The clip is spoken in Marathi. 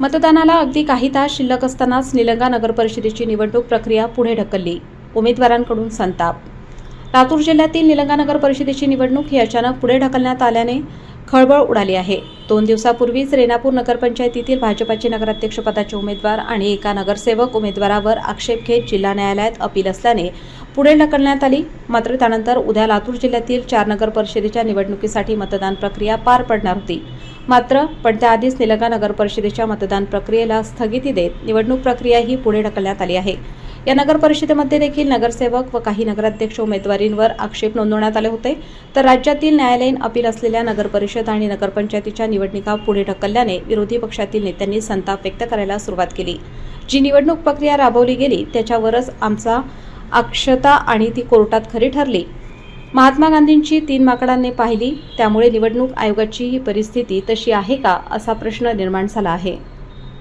मतदानाला अगदी काही तास शिल्लक असतानाच निलंगा नगर परिषदेची निवडणूक प्रक्रिया पुढे ढकलली. उमेदवारांकडून संताप. लातूर जिल्ह्यातील निलंगा नगर परिषदेची निवडणूक ही अचानक पुढे ढकलण्यात आल्याने खळबळ उडाली आहे. दोन दिवसापूर्वीच रेणापूर नगरपंचायतीतील भाजपाचे नगराध्यक्षपदाचे उमेदवार आणि एका नगरसेवक उमेदवारावर आक्षेप घेत जिल्हा न्यायालयात अपील असल्याने पुढे ढकलण्यात आली. मात्र त्यानंतर उद्या लातूर जिल्ह्यातील चार नगर परिषदेच्या निवडणुकीसाठी मतदान प्रक्रिया पार पडणार होती. मात्र पण त्याआधीच निलंगा नगर परिषदेच्या मतदान प्रक्रियेला स्थगिती देत निवडणूक प्रक्रिया ही पुढे ढकलण्यात आली आहे. या नगर परिषदेमध्ये देखील नगरसेवक व काही नगराध्यक्ष उमेदवारींवर आक्षेप नोंदवण्यात आले होते. तर राज्यातील न्यायालयीन अपील असलेल्या नगर परिषद आणि नगरपंचायतीच्या निवडणुका पुढे ढकलल्याने विरोधी पक्षातील नेत्यांनी संताप व्यक्त करायला सुरुवात केली. जी निवडणूक प्रक्रिया राबवली गेली त्याच्यावरच आमचा अक्षता आणि ती कोर्टात खरी ठरली. महात्मा गांधींची तीन माकडांनी पाहिली त्यामुळे निवडणूक आयोगाची ही परिस्थिती तशी आहे का असा प्रश्न निर्माण झाला आहे.